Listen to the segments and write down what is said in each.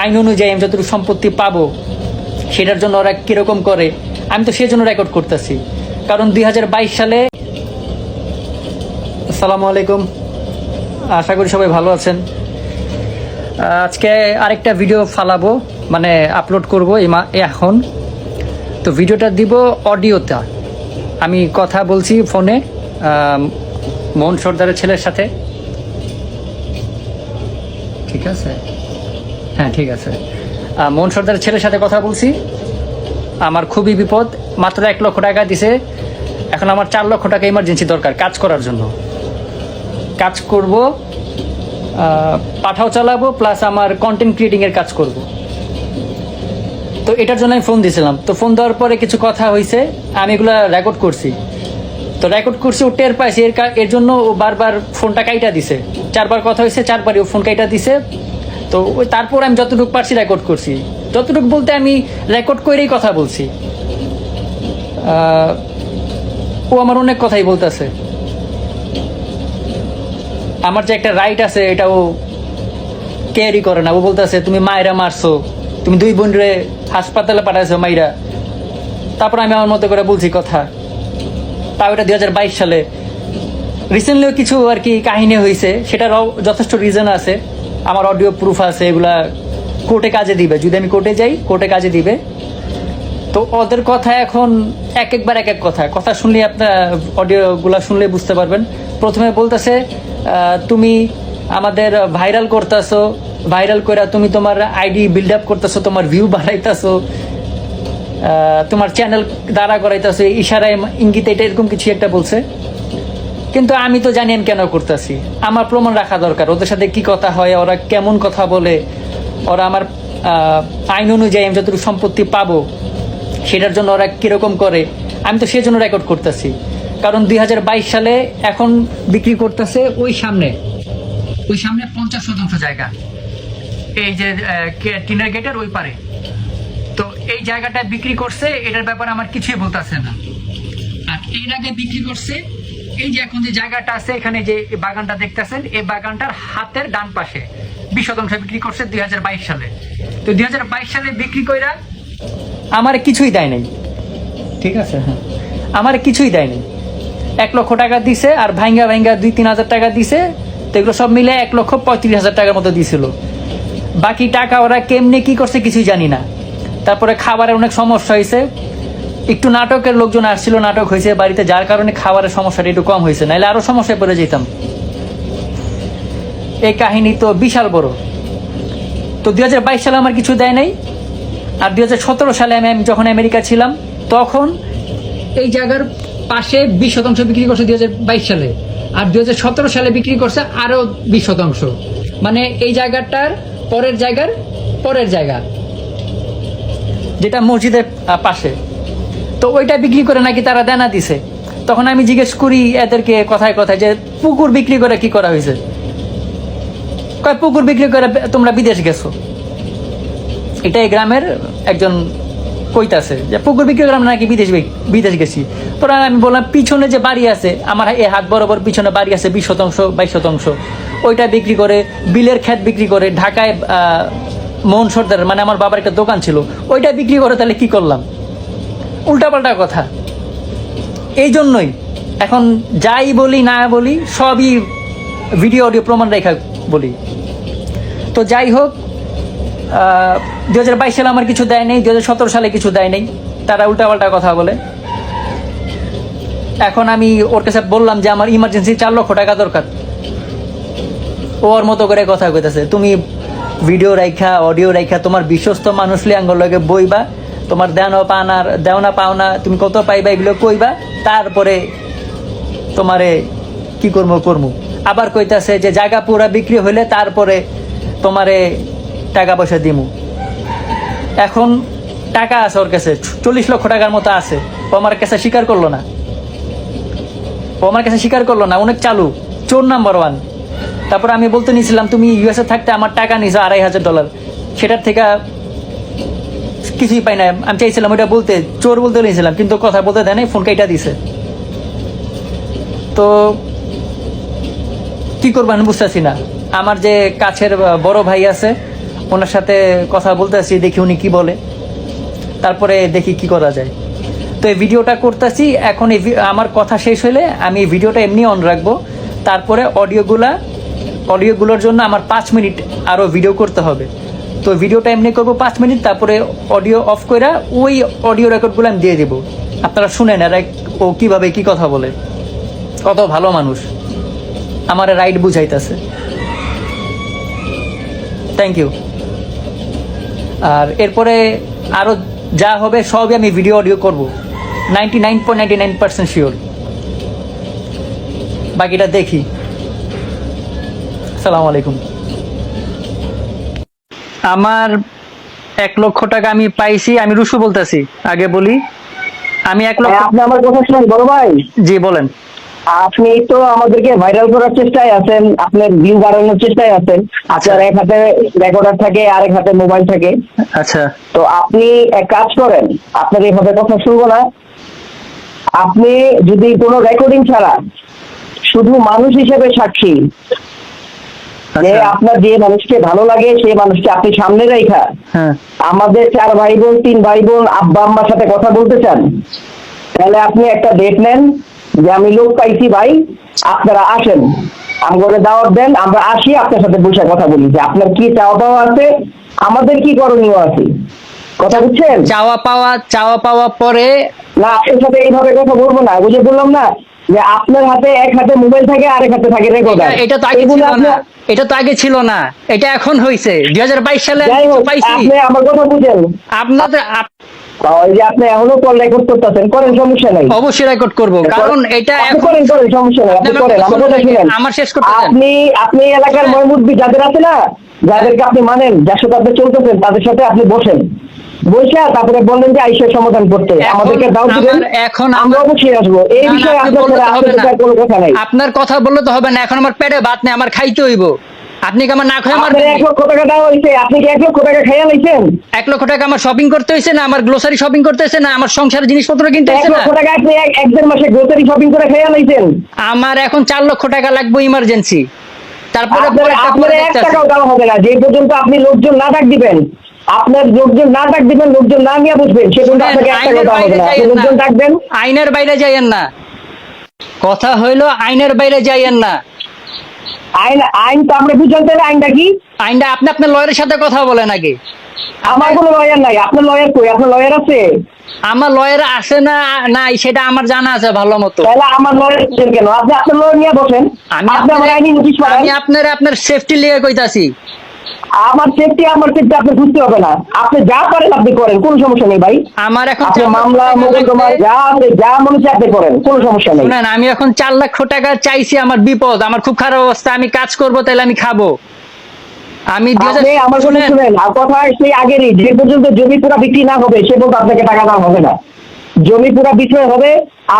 আইন অনুযায়ী আমি যতটুকু সম্পত্তি পাবো, সেটার জন্য ওরা কীরকম করে, আমি তো সেই জন্য রেকর্ড করতেছি। কারণ দু হাজার বাইশ সালে আসসালামু আলাইকুম। আশা করি সবাই ভালো আছেন। আজকে আরেকটা ভিডিও ফালাবো মানে আপলোড করব এখন। তো ভিডিওটা দিব অডিওটা আমি কথা বলছি ফোনে মোহন সর্দারের ছেলের সাথে। ঠিক আছে? হ্যাঁ ঠিক আছে। মোহন সর্দারের ছেলের সাথে কথা বলছি। আমার খুবই বিপদ। মাত্র এক লক্ষ টাকা দিছে। এখন আমার চার লক্ষ টাকা ইমার্জেন্সি দরকার কাজ করার জন্য। কাজ করব পাঠাও চালাবো প্লাস আমার কন্টেন্ট ক্রিয়েটিংয়ের কাজ করব। তো এটার জন্য আমি ফোন দিয়েছিলাম তো ফোন দেওয়ার পরে কিছু কথা হয়েছে আমি এগুলো রেকর্ড করছি। তো রেকর্ড করছি, ও টের পাইছে। এর এর জন্য ও বারবার ফোনটা কাইটা দিছে। চারবার কথা হয়েছে চারবারই ও ফোন কাইটা দিছে। তো ওই তারপর আমি যতটুকু পারছি রেকর্ড করছি। যতটুকু বলতে আমি রেকর্ড করেই কথা বলছি। ও আমার অনেক কথাই বলতেছে। আমার যে একটা রাইট আছে এটা ও ক্যারি করে না। ও বলতেছে, তুমি মায়েরা মারছো। তুমি দুই বোনরে হাসপাতালে পাঠাইছো মাইরা। তারপর আমি আমার মতো করে বলছি কথা। তাও এটা দুই হাজার বাইশ সালে। রিসেন্টলিও কিছু আর কি কাহিনী হয়েছে সেটারও যথেষ্ট রিজন আছে। আমার অডিও প্রুফ আছে, এগুলা কোর্টে কাজে দিবে। যদি আমি কোর্টে যাই কোর্টে কাজে দিবে। তো ওদের কথা এখন এক একবার এক এক কথা। কথা শুনলে আপনার অডিওগুলা শুনলে বুঝতে পারবেন। প্রথমে বলতেছে তুমি আমাদের ভাইরাল করতেছো ভাইরাল করে তুমি তোমার আইডি বিল্ড আপ করতেছো, তোমার ভিউ বাড়াইতেছো তোমার চ্যানেল দাঁড়া করাইতেছে ইশারায় ইঙ্গিতে এটা এরকম কিছু একটা বলছে। কিন্তু আমি তো জানি আমি কেন করতেছি? আমার প্রমাণ রাখা দরকার। ওদের সাথে কি কথা হয়, ওরা কেমন কথা বলে, ওরা আমার আইন অনুযায়ী আমি যতটুকু সম্পত্তি পাবো, সেটার জন্য ওরা কীরকম করে, আমি তো সেই জন্য রেকর্ড করতেছি। কারণ দুই হাজার বাইশ সালে এখন বিক্রি করতেছে ওই সামনে ওই সামনে পঞ্চাশ শতাংশ জায়গা। এই যে টিনার গেটের ওই পারে। তো এই জায়গাটা বিক্রি করছে, এটার ব্যাপারে আমার কিছুই বলতেছে না। আর এর আগে বিক্রি করছে এই যে এখন যে জায়গাটা আছে, এখানে যে বাগানটা দেখতেছেন, এই বাগানটার হাতের ডান পাশে বিশ শতাংশ বিক্রি করছে দু হাজার বাইশ সালে। তো দু হাজার বাইশ সালে বিক্রি কইরা আমার কিছুই দেয় নাই। ঠিক আছে হ্যাঁ। আমার কিছুই দেয় নাই। এক লক্ষ টাকা দিছে আর ভাঙ্গা ভাঙ্গা দুই তিন হাজার টাকা দিছে, তো এগুলো সব মিলে এক লক্ষ পঁয়ত্রিশ হাজার টাকার মতো দিছিল। বাকি টাকা ওরা কেমনে কি করছে কিছুই জানি না। তারপরে খাবারের অনেক সমস্যা হয়েছে একটু নাটকের লোকজন আসছিল, নাটক হয়েছে, বাড়িতে যার কারণে খাবারের সমস্যাটা একটু কম হয়েছে নাহলে আরও সমস্যায় পড়ে যেতাম। এই কাহিনী তো বিশাল বড়। তো দু হাজার বাইশ সালে আমার কিছু দেয় নাই, আর দু হাজার সতেরো সালে আমি যখন আমেরিকা ছিলাম, তখন এই জায়গার পাশে বিশ শতাংশ বিক্রি করছে দুই হাজার বাইশ সালে, আর দুই হাজার সতেরো সালে বিক্রি করছে আরও বিশ শতাংশ। মানে এই জায়গাটার পরের জায়গার পরের জায়গা, যেটা মসজিদের পাশে। তো ওইটা বিক্রি করে নাকি তারা দেনা দিছে? তখন আমি জিজ্ঞেস করি এদেরকে কথায় কথায় যে, পুকুর বিক্রি করে কি করা হয়েছে? কয়, পুকুর বিক্রি করে তোমরা বিদেশ গেছো। এটা এই গ্রামের একজন কইতাছে যে, পুকুর বিক্রি করে আমরা নাকি বিদেশ বিদেশ গেছি। পরে আমি বললাম, পিছনে যে বাড়ি আছে, আমার এই হাত বরাবর পিছনে বাড়ি আছে, বিশ শতাংশ বাইশ শতাংশ। ওইটা বিক্রি করে, বিলের ক্ষেত বিক্রি করে, ঢাকায় মোহন সর্দার মানে আমার বাবার একটা দোকান ছিল, ওইটা বিক্রি করে তাহলে কি করলাম? উল্টাপাল্টা কথা। এই জন্যই এখন যাই বলি, না বলি, সবই ভিডিও অডিও প্রমাণ রেখা বলি। তো যাই হোক দু হাজার বাইশ সালে আমার কিছু দেয় নেই দু হাজার সতেরো সালে কিছু দেয় নেই। তারা উল্টাপাল্টা কথা বলে। এখন আমি ওর কাছে বললাম যে, আমার ইমার্জেন্সি চার লক্ষ টাকা দরকার। ওর মতো করে কথা কইতেছে, তুমি ভিডিও রাইখা অডিও রাইখা তোমার বিশ্বস্ত মানুষ লিয়াঙ্গর লগে বইবা তোমার দেওয়া পাওনার দেওনা পাওনা তুমি কত পাইবা, এগুলো কইবা, তারপরে তোমারে কি করব করব আবার কইতাছে যে জায়গা পুরা বিক্রি হইলে তারপরে তোমারে টাকা পয়সা দিমু। এখন টাকা আছে ওর কাছে, চল্লিশ লক্ষ টাকার মতো আছে। ও আমার কাছে স্বীকার করল না। ও আমার কাছে স্বীকার করল না, অনেক চালু, চোর নাম্বার ওয়ান। তারপর আমি বলতে নিয়েছিলাম তুমি ইউএসএ থাকতে আমার টাকা নিয়েছো আড়াই হাজার ডলার। সেটার থেকে কিছুই পাই না। আমি চাইছিলাম ওইটা বলতে, চোর বলতে নিয়েছিলাম, কিন্তু কথা বলতে দেয় ফোন কাইটা দিছে। তো কি করব আমি বুঝতেছি না। আমার যে কাছের বড় ভাই আছে, ওনার সাথে কথা বলতেছি, দেখি উনি কি বলে। তারপরে দেখি কি করা যায়। তো এই ভিডিওটা করতেছি, এখন এই আমার কথা শেষ হলে আমি এই ভিডিওটা এমনি অন রাখব। তারপরে অডিওগুলা, অডিওগুলোর জন্য আমার পাঁচ মিনিট আরও ভিডিও করতে হবে। তো ভিডিওটা এমনি করব পাঁচ মিনিট তারপরে অডিও অফ করে ওই অডিও রেকর্ডগুলো আমি দিয়ে দেবো। আপনারা শুনেন এরা ও কীভাবে কি কথা বলে। কত ভালো মানুষ। আমার রাইট বুঝাইতেছে। থ্যাংক ইউ আর এরপরে আরও যা হবে সবই আমি ভিডিও অডিও করব। Ninety nine point ninety nine percent sure বাকিটা দেখি। আসসালামু আলাইকুম। আমার এক লক্ষ টাকা আমি পাইছি আমি রুশু বলতেছি আগে বলি। আমি এক লক্ষ আপনি আমার কথা শুনেন বড় ভাই। জি বলেন। আপনি তো আমাদেরকে ভাইরাল করার চেষ্টায় আছেন আপনার ভিউ বাড়ানোর চেষ্টায় আছেন। আপনার এক হাতে রেকর্ডার থাকে আর এক হাতে মোবাইল থাকে। আচ্ছা। তো আপনি এক কাজ করেন আপনার এইভাবে কথা শুনব না। আপনি যদি কোনো রেকর্ডিং ছাড়া শুধু মানুষ হিসেবে সাক্ষী যে আচ্ছা। আপনার যে মানুষকে ভালো লাগে সেই মানুষকে আপনি সামনে রেখা। হ্যাঁ। আমাদের চার ভাই বোন তিন ভাই বোন আব্বা আম্মার সাথে কথা বলতে চান তাহলে আপনি একটা ডেট নেন যে আমি লোক পাইছি ভাই আপনারা আসেন। আমাকে দাওয়াত দেন আমরা আসি আপনার সাথে বসে কথা বলি যে আপনার কি চাওয়া পাওয়া আছে আমাদের কি করণীয় আছে। কথা বুঝছেন? চাওয়া পাওয়া চাওয়া পাওয়া পরে না আপনার সাথে এইভাবে কথা বলব না। বুঝে বললাম না যে আপনার হাতে এক হাতে মোবাইল থাকে আর এক হাতে থাকে রেকর্ডার এটা- তো আগে ছিল না। এটা তো আগে ছিল না। এটা এখন হাজার বাইশ সালে আপনি আমার কথা বুঝেন। আপনাদের ওই যে আপনি এখনও কল রেকর্ড করতেছেন করেন সমস্যা নাই। অবশ্যই রেকর্ড করব কারণ এটা করেন করেন সমস্যা নেই আপনি করেন আমার কথা শুনেন। আমার শেষ করতে আপনি আপনি এলাকার হ্যাঁ। মহমুদ্দি যাদের আছে না যাদেরকে আপনি মানেন যার সাথে আপনি চলতেছেন তাদের সাথে আপনি বসেন। বসে তারপরে বললেন যে আইসের সমাধান করতে। আমাদেরকে দাও দিবেন। এখন আমরা অবশ্যই আসব। এই বিষয়ে আপনি আপনার কোনো কথা নাই। আপনার কথা বললে তো হবে না। এখন আমার পেটে ভাত নেই আমার খাইতে হইব। আপনি কি আমার না খাই আমার এক লক্ষ টাকা দেওয়া হয়েছে। আপনি কি এক লক্ষ টাকা খেয়াল হয়েছেন এক লক্ষ টাকা আমার শপিং করতে হয়েছে না আমার গ্লোসারি শপিং করতে হয়েছে না আমার সংসারের জিনিসপত্র কিনতে এক হয়েছে না? লক্ষ টাকা আপনি এক এক দেড় মাসে গ্রোসারি শপিং করে খেয়াল হয়েছেন আমার এখন চার লক্ষ টাকা লাগবে ইমার্জেন্সি তারপরে আপনার আপনার এক টাকাও দেওয়া হবে না। যে পর্যন্ত আপনি লোকজন না ডাক দিবেন আপনার লোকজন না ডাক দিবেন লোকজন না নিয়ে বুঝবেন সে শুনেন, আপনাকে এক টাকাও আইনের হবে না। লোকজন ডাকবেন। আইনের বাইরে যাইয়েন না। কথা হইল আইনের বাইরে যাইয়েন না। আইন আইন তো আমরা বুঝান তাহলে আইনটা কি? আইনটা আপনি আপনার লয়ারের সাথে কথা বলেন আগে। আমার কোনো লয়ার নাই। আপনার লয়ার কই? আপনার লয়ার আছে? আমার লয়ার আছে না নাই সেটা আমার জানা আছে ভালো মতো। তাহলে আমার লয়ার কেন? আপনি আপনার লয়ার নিয়ে বসেন। আমি আপনি আমার আইনি নোটিশ আপনার- আমি আপনার আপনার সেফটি লিগে কইতাছি। আমার সেফটি আমার সেফটি আপনি বুঝতে হবে না। আপনি যা পারেন আপনি করেন কোনো সমস্যা নেই ভাই। আমার এখন আপনি মামলা মোকদ্দমা যা আপনি যা মনে হচ্ছে আপনি করেন কোনো সমস্যা নেই। শুনেন আমি এখন চার লক্ষ টাকা চাইছি আমার বিপদ আমার খুব খারাপ অবস্থা আমি কাজ করব তাহলে আমি খাব। আমি আমার কথা শুনেন, কথা সেই আগেরই যে পর্যন্ত জমি পুরা বিক্রি না হবে সে পর্যন্ত আপনাকে টাকা দেওয়া হবে না। জমি পুরা বিক্রয় হবে।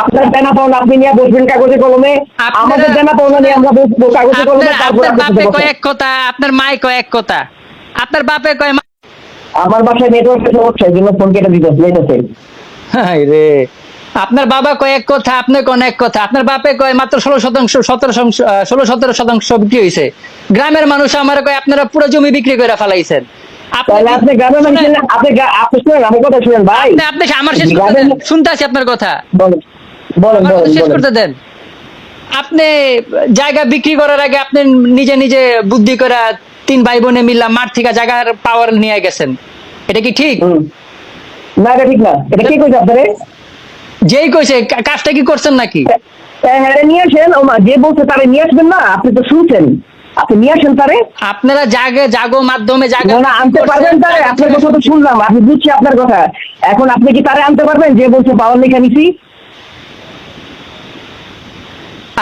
আপনার দেনা পাওনা আপনি নিয়ে বসবেন কাগজে কলমে। আমাদের দেনা পাওনা নিয়ে আমরা বসবো কাগজে কলমে আপনার আপনার আপনার বাপে কয়েক কথা আপনার মায় কয়েক কথা। আপনার বাপে কয় আমার বাসায় নেটওয়ার্কের সমস্যা এই জন্য ফোন কেটে দিতে লেটেছে হায় রে। আপনার বাবা কয়েক কথা আপনি কোন এক কথা। আপনার বাপে কয় মাত্র ষোলো শতাংশ সতেরো ষোলো সতেরো শতাংশ বিক্রি হয়েছে গ্রামের মানুষ আমার কয় আপনারা পুরো জমি বিক্রি করে ফেলাইছেন। আপনি আমার শেষ শুনতে আছি আপনার কথা। শেষ করতে দেন। জায়গা বিক্রি করার আগে আপনি নিজে নিজে বুদ্ধি করে তিন ভাই বোনে মিললাম মাঠ থেকে জায়গার পাওয়ার নিয়ে গেছেন। এটা কি ঠিক? না এটা ঠিক না। এটা কি কইছে আপনারে? যেই কইছে কাজটা কি করছেন নাকি? হ্যাঁ নিয়ে আসেন যে বলছে তারে নিয়ে আসবেন না আপনি তো শুনছেন। আপনি নিয়ে আসেন তারে। আপনারা জাগে জাগো মাধ্যমে জায়গা না, আনতে পারবেন তারে। আপনার কথা তো শুনলাম আমি বুঝছি আপনার কথা। এখন আপনি কি তারে আনতে পারবেন? যে বলছে পাওয়ার লেখা নিছি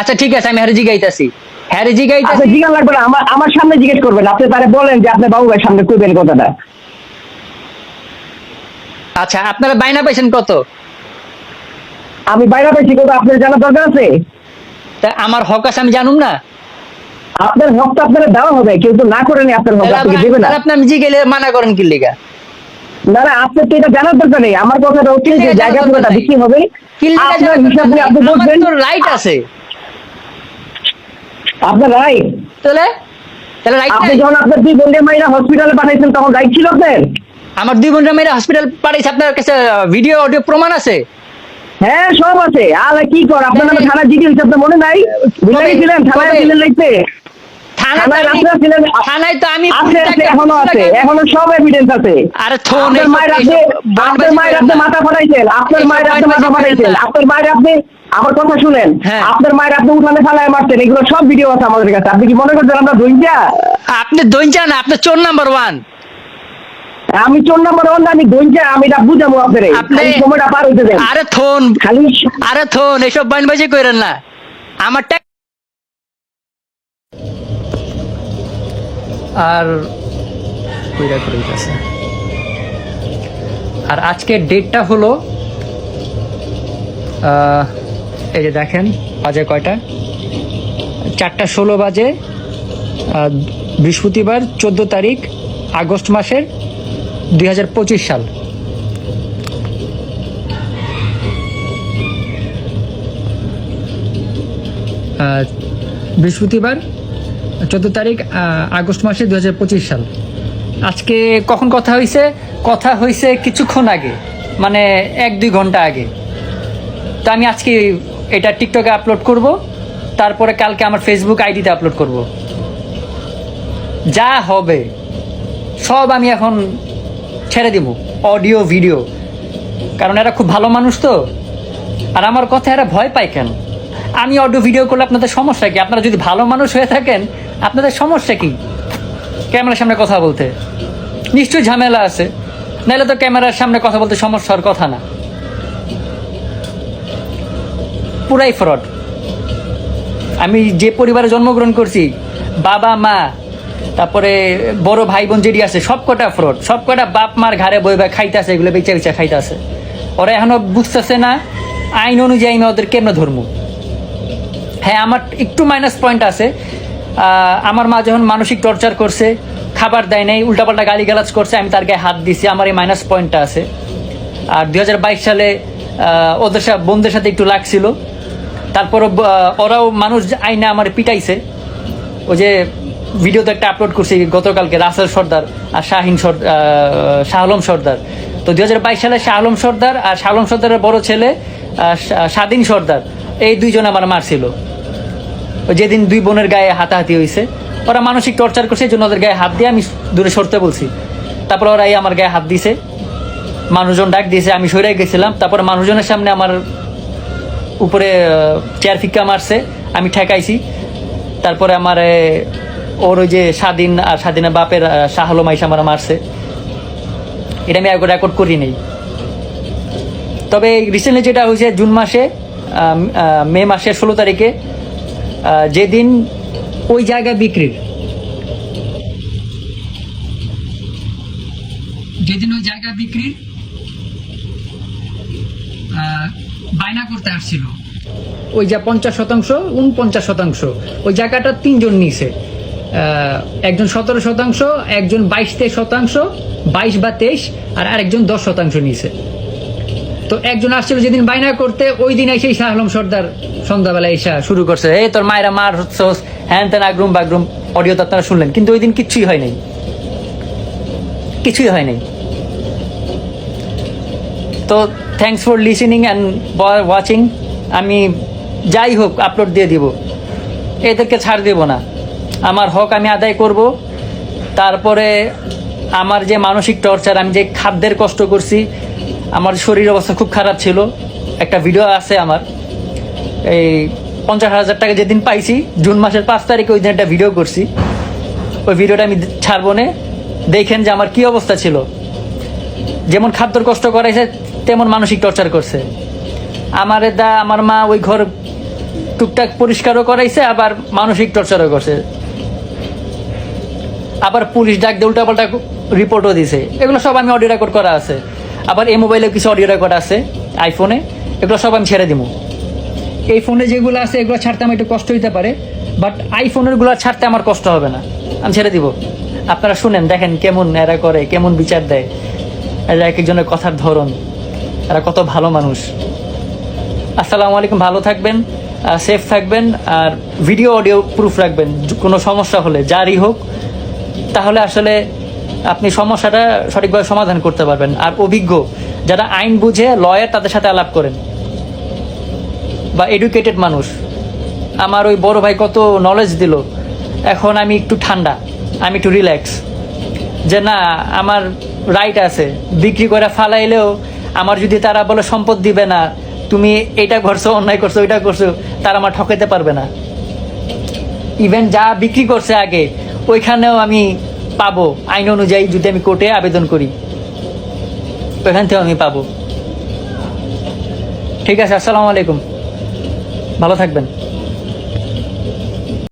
আচ্ছা ঠিক আছে আমি হ্যারে জিগাইতাছি হ্যারে জিগাইতাছি জিজ্ঞাসা লাগবে না আমার আমার সামনে জিজ্ঞেস করবেন। আপনি তারে বলেন যে আপনি বাবু ভাইয়ের সামনে কইবেন কথাটা। আচ্ছা আপনারা বাইনা পাইছেন কত? আমি বাইরে পাইছি কথা আপনার জানা দরকার আছে? তা আমার হক আছে আমি জানুম না? আপনার হক তো আপনার দেওয়া হবে কিন্তু না করেনি আপনার হক আপনাকে দেবে না। আপনি আমি জিগাইলে মানা করেন কি লিগা? না না আপনার তো এটা জানার দরকার নেই। আমার কথাটা হচ্ছে যে জায়গা পুরোটা বিক্রি হবে। আপনার হিসাব নিয়ে আপনি বলবেন তো রাইট আছে। আপনার রাইট তাহলে? তাহলে রাইট আপনি যখন আপনার দুই বোনকে মাইরা হসপিটালে পাঠাইছেন তখন রাইট ছিল আপনার? আমার দুই বোনরা মেয়েরা হসপিটাল পাঠাইছে আপনার কাছে ভিডিও অডিও প্রমাণ আছে? হ্যাঁ সব আছে। আর কি কর আপনার নামে থানা জিডি হয়েছে আপনার মনে নাই? বুঝতে কবে? গেছিলেন থানায়? ছিলেন লাগছে থানায় তো আমি- আপনারা ছিলেন থানায় তো আমি আছে আছে এখনও আছে এখনও সব এভিডেন্স আছে। আরে আপনার মায়ের আপনি আপনার মায়ের আপনি মাথা ফাটাইছেন। আপনার মায়ের আপনি মাথা ফাটাইছেন। আপনার মায়ের আপনি আমার কথা শুনেন। হ্যাঁ। আপনার মায়ের আপনি উঠানে ফালায় মারছেন। এগুলো সব ভিডিও আছে আমাদের কাছে। আপনি কি মনে করছেন আমরা দইজা আপনি না আপনি চোর নাম্বার ওয়ান আমি চোর নাম্বার ওয়ান আমি দইজা আমি এটা বুঝাবো আপনারে। আপনি- সময়টা পার হইতে দেন। আরে থোন খালি আরে থোন এসব বাইনবাজি করেন না। আমার আর কইরা করে দিতেছে আর আজকের ডেটটা হলো এই যে দেখেন, বাজে কয়টা? চারটা ষোলো বাজে বৃহস্পতিবার, চোদ্দ তারিখ, আগস্ট মাসের দুই হাজার পঁচিশ সাল। বৃহস্পতিবার চোদ্দ তারিখ আগস্ট মাসে দু হাজার পঁচিশ সাল। আজকে কখন কথা হয়েছে কথা হয়েছে কিছুক্ষণ আগে মানে এক দুই ঘণ্টা আগে। তো আমি আজকে এটা টিকটকে আপলোড করব, তারপরে কালকে আমার ফেসবুক আইডিতে আপলোড করব। যা হবে, সব আমি এখন ছেড়ে দিব, অডিও, ভিডিও। কারণ এরা খুব ভালো মানুষ তো। আর আমার কথা এরা ভয় পায় কেন? আমি অডিও, ভিডিও করলে আপনাদের সমস্যা কি? আপনারা যদি ভালো মানুষ হয়ে থাকেন আপনাদের সমস্যা কি? ক্যামেরার সামনে কথা বলতে। নিশ্চয়ই ঝামেলা আছে। নাহলে তো ক্যামেরার সামনে কথা বলতে সমস্যার কথা না। পুরাই ফ্রড আমি যে পরিবারে জন্মগ্রহণ করছি, বাবা, মা, তারপরে বড় ভাই, বোন যেটি আছে, সব কটা ফ্রড সব কটা বাপ, মার ঘাড়ে বই বা খাইতেছে এগুলো বেচা বেচা খাইতেছে ওরা এখনও বুঝতেছে না, আইন অনুযায়ী আমি ওদের কেমন ধর্ম হ্যাঁ আমার একটু মাইনাস পয়েন্ট আছে। আমার মা যখন মানসিক টর্চার করছে, খাবার দেয় নাই, উল্টাপাল্টা গালিগালাজ করছে, আমি তার গায়ে হাত দিছি, আমার এই মাইনাস পয়েন্টটা আছে। আর দু হাজার বাইশ সালে ওদের সাথে বোনদের সাথে একটু লাগছিল। তারপরও ওরাও মানুষ আইনে আমার পিটাইছে। ওই যে ভিডিওতে একটা আপলোড করছি, গতকালকে রাসেল সর্দার আর শাহিন সর্দার শাহ আলম সর্দার। তো দু হাজার বাইশ সালে শাহ আলম সর্দার আর শাহলম সর্দারের বড় ছেলে স্বাধীন সর্দার, এই দুইজন আমার মারছিল। যেদিন দুই বোনের গায়ে হাতাহাতি হয়েছে ওরা মানসিক টর্চার করছে এই জন্য ওদের গায়ে হাত দিয়ে আমি দূরে সরতে বলছি। তারপর ওরা এই আমার গায়ে হাত দিছে মানুষজন ডাক দিয়েছে আমি সরে গেছিলাম তারপর মানুষজনের সামনে আমার উপরে চেয়ার ফিক্কা মারছে আমি ঠেকাইছি। তারপরে আমার ওর ওই যে স্বাধীন আর স্বাধীনের বাপের আহ, শাহ আলম আইসা আমার মারছে। এটা আমি একবার রেকর্ড করি নেই। তবে রিসেন্টলি যেটা হয়েছে জুন মাসে মে মাসের ষোলো তারিখে যেদিন ওই জায়গা বিক্রির যেদিন ওই জায়গা বিক্রির বায়না করতে আসছিল। ওই যা পঞ্চাশ শতাংশ উনপঞ্চাশ শতাংশ। ওই জায়গাটা তিনজন নিছে। একজন সতেরো শতাংশ, একজন বাইশ তেইশ শতাংশ, বাইশ বা তেইশ, আর আরেকজন দশ শতাংশ নিছে। তো একজন আসছিল যেদিন বাইনা করতে, ওই দিন এসে শাহ আলম সর্দার সন্ধ্যাবেলা এসা শুরু করছে। এই তোর মায়েরা মার হচ্ছস, হ্যান তেন আগরুম বাগরুম, অডিও তো শুনলেন, কিন্তু ওই দিন কিচ্ছুই হয় নাই। কিছুই হয় নাই। তো thanks for listening and watching আমি যাই হোক আপলোড দিয়ে দিব। এদেরকে ছাড় দেব না। আমার হক আমি আদায় করব। তারপরে আমার যে মানসিক টর্চার আমি যে খাদ্যের কষ্ট করছি আমার শরীর অবস্থা খুব খারাপ ছিল। একটা ভিডিও আছে আমার। এই পঞ্চাশ হাজার টাকা যেদিন পাইছি, জুন মাসের পাঁচ তারিখে ওই দিন একটা ভিডিও করছি। ওই ভিডিওটা আমি ছাড়বো না। দেখেন যে আমার কি অবস্থা ছিল। যেমন খাদ্যর কষ্ট করাইছে, তেমন মানসিক টর্চার করছে। আমার দা, আমার মা ওই ঘর টুকটাক পরিষ্কারও করাইছে, আবার মানসিক টর্চারও করছে। আবার পুলিশ ডাক দিয়ে উল্টাপাল্টা রিপোর্টও দিছে। এগুলো সব আমি অডিও রেকর্ড করা আছে। আবার এই মোবাইলেও কিছু অডিও রেকর্ড আছে আইফোনে এগুলো সব আমি ছেড়ে দিব। এই ফোনে যেগুলো আছে, এগুলো ছাড়তে আমার একটু কষ্ট হইতে পারে বাট আইফোনেরগুলো ছাড়তে আমার কষ্ট হবে না। আমি ছেড়ে দিব। আপনারা শুনেন, দেখেন কেমন এরা করে, কেমন বিচার দেয়। এরা এক একজনের কথার ধরন। এরা কত ভালো মানুষ। আসসালামু আলাইকুম, ভালো থাকবেন সেফ থাকবেন, আর ভিডিও অডিও প্রুফ রাখবেন। কোনো সমস্যা হলে, যারই হোক। তাহলে আসলে আপনি সমস্যাটা সঠিকভাবে সমাধান করতে পারবেন। আর অভিজ্ঞ যারা আইন বুঝে লয়ার তাদের সাথে আলাপ করেন। বা এডুকেটেড মানুষ। আমার ওই বড় ভাই কত নলেজ দিল। এখন আমি একটু ঠান্ডা, আমি একটু রিল্যাক্স যে না, আমার রাইট আছে। বিক্রি করে ফালাইলেও আমার যদি তারা বলে সম্পদ দিবে না, তুমি এটা করছ, অন্যায় করছ, ওইটা করছ, তারা আমার ঠকাইতে পারবে না। ইভেন যা বিক্রি করছে আগে, ওইখানেও আমি পাবো। আইন অনুযায়ী যদি আমি কোর্টে আবেদন করি ওখান থেকেও আমি পাবো। ঠিক আছে, আসসালামু আলাইকুম। ভালো থাকবেন।